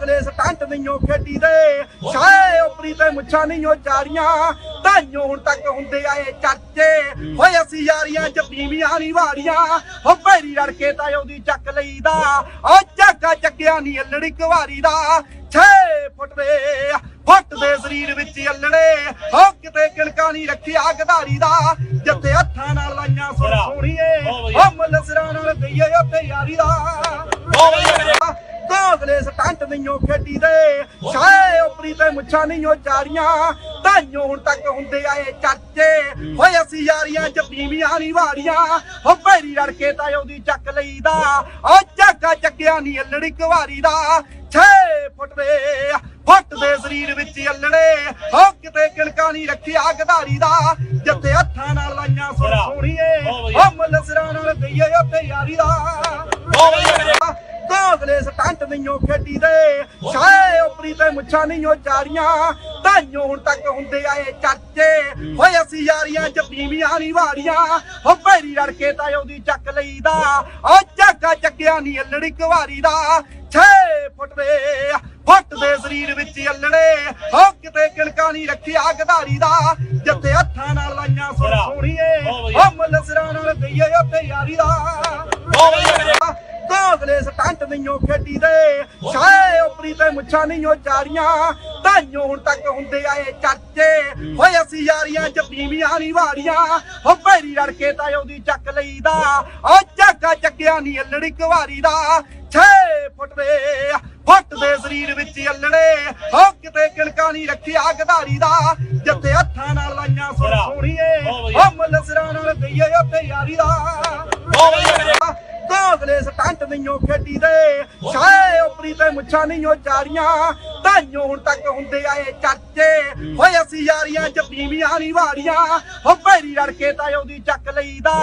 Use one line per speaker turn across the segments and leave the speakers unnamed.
ਦੋਗਲੇ stunt ਨਹੀਂਓ ਖੇਡੀ ਦੇ ਛਾਏ ਉਪਰੀ ਤੇ ਮੁੱਛਾਂ ਨਹੀਂਓ ਚਾੜੀਆਂ ਤਾਈਓ ਹੁਣ ਤੱਕ ਹੁੰਦੇ ਆਏ ਚਰਚੇ ਹੋਏ ਅਸੀਂ ਯਾਰੀਆਂ ਚ ਬੀਵੀਆਂ ਨਹੀਂ ਵਾੜੀਆਂ ਹੋ ਭੈਰੀ ਰੜ ਕੇ ਤਾਂ ਉਹਦੀ ਚੱਕ ਲਈਦਾ। ਓ ਚੱਕਾ ਚੱਕਿਆ ਨਹੀਂ ਅਲੜੀ ਕੁਵਾਰੀ ਦਾ। 6 ਫੁੱਟ ਦੇ ਫੁੱਟ ਦੇ ਸਰੀਰ ਵਿੱਚ ਅਲੜੇ। ਹੋ ਕਿਤੇ ਕਿਣਕਾ ਨਹੀਂ ਰੱਖਿਆ ਗਧਾਰੀ ਦਾ। ਜਿੱਥੇ ਹੱਥਾਂ ਨਾਲ ਲਾਈਆਂ ਸੁਣ ਸੋਣੀਏ ਹੋ ਮੁੱਲ ਸਿਰਾਂ ਨਾਲ ਗਈਏ ਉੱਥੇ ਯਾਰੀ ਦਾ। ਦੋਗਲੇ ਸਟੰਟ ਨਹੀਂਓ ਖੇਡੀ ਦੇ ਛਾਏ ਉਪਰੀ ਤੇ ਮੁੱਛਾਂ ਨਹੀਂਓ ਚਾੜੀਆਂ ਤਾਈਓ ਹੁਣ ਤੱਕ ਹੁੰਦੇ ਆਏ ਚਰਚੇ ਹੋਏ ਅਸੀਂ ਯਾਰੀਆਂ ਚ ਬੀਵੀਆਂ ਨਹੀਂ ਵਾੜੀਆਂ ਹੋ ਭੈਰੀ ਰੜ ਕੇ ਤਾਂ ਉਹਦੀ ਚੱਕ ਲਈਦਾ। ਓ ਚੱਕਾ ਚੱਕਿਆ ਨਹੀਂ ਅਲੜੀ ਕੁਵਾਰੀ ਦਾ। 6 ਫੁੱਟ ਦੇ ਫੁੱਟ ਦੇ ਸਰੀਰ ਵਿੱਚ ਅਲੜੇ। ਹੋ ਕਿਤੇ ਕਿਣਕਾ ਨਹੀਂ ਰੱਖਿਆ ਗਧਾਰੀ ਦਾ। ਜਿੱਥੇ ਹੱਥਾਂ ਨਾਲ ਲਾਈਆਂ ਸੁਣ ਸੋਣੀਏ ਹੋ ਮੁੱਲ ਸਿਰਾਂ ਨਾਲ ਗਈਏ ਉੱਥੇ ਯਾਰੀ ਦਾ। ਸਟੰਟ ਨਹੀਂਓ ਖੇਡੀ ਦੇ। ਛਾਏ ਉਪਰੀ ਤੇ ਮੁੱਛਾਂ ਨਹੀਂਓ ਚਾੜੀਆਂ ਤਾਈਓ ਹੁਣ ਤੱਕ ਹੁੰਦੇ ਆਏ ਚਰਚੇ ਹੋਏ ਅਸੀਂ ਯਾਰੀਆਂ ਚ ਬੀਵੀਆਂ ਨਹੀਂ ਵਾੜੀਆਂ ਹੋ ਭੈਰੀ ਰੜ ਕੇ ਤਾਂ ਉਹਦੀ ਚੱਕ ਲਈਦਾ। ਓ ਚੱਕਾ ਚੱਕਿਆ ਨਹੀਂ ਅਲੜੀ ਕੁਵਾਰੀ ਦਾ। 6 ਫੁੱਟ ਦੇ ਫੁੱਟ ਦੇ ਸਰੀਰ ਵਿੱਚ ਅਲੜੇ। ਹੋ ਕਿਤੇ ਕਿਣਕਾ ਨਹੀਂ ਰੱਖਿਆ ਗਧਾਰੀ ਦਾ। ਜਿੱਥੇ ਹੱਥਾਂ ਨਾਲ ਲਾਈਆਂ ਸੁਣ ਸੋਣੀਏ ਹੋ ਮੁੱਲ ਸਿਰਾਂ ਨਾਲ ਗਈਏ ਉੱਥੇ ਯਾਰੀ ਦਾ। ਨਹੀਂਓ ਖੇਡੀ ਦੇ। ਛਾਏ ਉਪਰੀ ਤੇ ਮੁੱਛਾਂ ਨਹੀਂਓ ਚਾੜੀਆਂ ਤਾਈਓ ਹੁਣ ਤੱਕ ਹੁੰਦੇ ਆਏ ਚਰਚੇ ਹੋਏ ਅਸੀਂ ਯਾਰੀਆਂ ਚ ਬੀਵੀਆਂ ਨਹੀਂ ਵਾੜੀਆਂ ਹੋ ਭੈਰੀ ਰੜ ਕੇ ਤਾਂ ਉਹਦੀ ਚੱਕ ਲਈਦਾ। ਓ ਚੱਕਾ ਚੱਕਿਆ ਨਹੀਂ ਅਲੜੀ ਕੁਵਾਰੀ ਦਾ। 6 ਫੁੱਟ ਦੇ ਫੁੱਟ ਦੇ ਸਰੀਰ ਵਿੱਚ ਅਲੜੇ। ਹੋ ਕਿਤੇ ਕਿਣਕਾ ਨਹੀਂ ਰੱਖਿਆ ਗਧਾਰੀ ਦਾ। ਜਿੱਥੇ ਹੱਥਾਂ ਨਾਲ ਲਾਈਆਂ ਸੁਣ ਸੋਣੀਏ ਹੋ ਮੁੱਲ ਸਿਰਾਂ ਨਾਲ ਗਈਏ ਉੱਥੇ ਯਾਰੀ ਦਾ। ਨਹੀਂਓ ਖੇਡੀ ਦੇ। ਛਾਏ ਉਪਰੀ ਤੇ ਮੁੱਛਾਂ ਨਹੀਂਓ ਚਾੜੀਆਂ ਤਾਈਓ ਹੁਣ ਤੱਕ ਹੁੰਦੇ ਆਏ ਚਰਚੇ ਹੋਏ ਅਸੀਂ ਯਾਰੀਆਂ ਚ ਬੀਵੀਆਂ ਨਹੀਂ ਵਾੜੀਆਂ ਹੋ ਭੈਰੀ ਰੜ ਕੇ ਤਾਂ ਉਹਦੀ ਚੱਕ ਲਈਦਾ।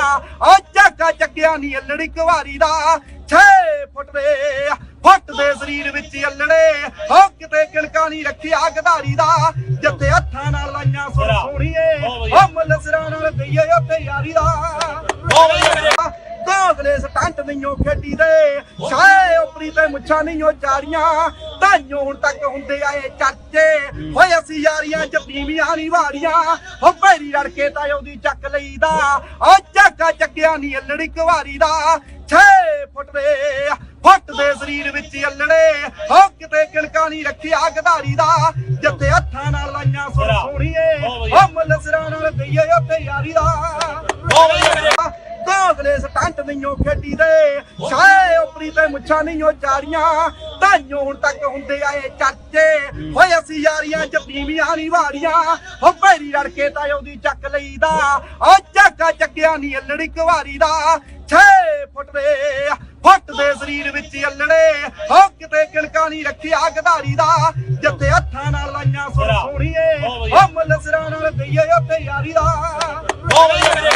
ਓ ਚੱਕਾ ਚੱਕਿਆ ਨਹੀਂ ਅਲੜੀ ਕੁਵਾਰੀ ਦਾ। 6 ਫੁੱਟ ਦੇ ਫੁੱਟ ਦੇ ਸਰੀਰ ਵਿੱਚ ਅਲੜੇ। ਹੋ ਕਿਤੇ ਕਿਣਕਾ ਨਹੀਂ ਰੱਖਿਆ ਗਧਾਰੀ ਦਾ। ਜਿੱਥੇ ਹੱਥਾਂ ਨਾਲ ਲਾਈਆਂ ਸੁਣ ਸੋਣੀਏ ਹੋ ਮੁੱਲ ਸਿਰਾਂ ਨਾਲ ਗਈਏ ਉੱਥੇ ਯਾਰੀ ਦਾ। ਸਟੰਟ ਨਹੀਂਓ ਖੇਡੀ ਦੇ। ਛਾਏ ਉਪਰੀ ਤੇ ਮੁੱਛਾਂ ਨਹੀਂਓ ਚਾੜੀਆਂ ਤਾਈਓ ਹੁਣ ਤੱਕ ਹੁੰਦੇ ਆਏ ਚਰਚੇ ਹੋਏ ਅਸੀਂ ਯਾਰੀਆਂ ਚ ਬੀਵੀਆਂ ਨਹੀਂ ਵਾੜੀਆਂ ਹੋ ਭੈਰੀ ਰੜ ਕੇ ਤਾਂ ਉਹਦੀ ਚੱਕ ਲਈਦਾ। ਓ ਚੱਕਾ ਚੱਕਿਆ ਨਹੀਂ ਅਲੜੀ ਕੁਵਾਰੀ ਦਾ। 6 ਫੁੱਟ ਦੇ ਫੁੱਟ ਦੇ ਸਰੀਰ ਵਿੱਚ ਅਲੜੇ। ਹੋ ਕਿਤੇ ਕਿਣਕਾ ਨਹੀਂ ਰੱਖਿਆ ਗਧਾਰੀ ਦਾ। ਜਿੱਥੇ ਹੱਥਾਂ ਨਾਲ ਲਾਈਆਂ ਸੁਣ ਸੋਣੀਏ ਹੋ ਮੁੱਲ ਸਿਰਾਂ ਨਾਲ ਗਈਏ ਉੱਥੇ ਯਾਰੀ ਦਾ। ਦੋਗਲੇ ਸਟੰਟ ਨਹੀਂਓ ਖੇਡੀ ਦੇ। ਛਾਏ ਉਪਰੀ ਤੇ ਮੁੱਛਾਂ ਨਹੀਂਓ ਚਾੜੀਆਂ ਤਾਈਓ ਹੁਣ ਤੱਕ ਹੁੰਦੇ ਆਏ ਚਰਚੇ ਹੋਏ ਅਸੀਂ ਯਾਰੀਆਂ ਚ ਬੀਵੀਆਂ ਨਹੀਂ ਵਾੜੀਆਂ ਹੋ ਭੈਰੀ ਰੜ ਕੇ ਤਾਂ ਉਹਦੀ ਚੱਕ ਲਈਦਾ। ਓ ਚੱਕਾ ਚੱਕਿਆ ਨਹੀਂ ਅਲੜੀ ਕੁਵਾਰੀ ਦਾ। 6 ਫੁੱਟ ਦੇ ਫੁੱਟ ਦੇ ਸਰੀਰ ਵਿੱਚ ਅਲੜੇ। ਹੋ ਕਿਤੇ ਕਿਣਕਾ ਨਹੀਂ ਰੱਖਿਆ ਗਧਾਰੀ ਦਾ। ਜਿੱਥੇ ਹੱਥਾਂ ਨਾਲ ਲਾਈਆਂ ਸੁਣ ਸੋਣੀਏ ਹੋ ਮੁੱਲ ਸਿਰਾਂ ਨਾਲ ਗਈਏ ਉੱਥੇ ਯਾਰੀ ਦਾ।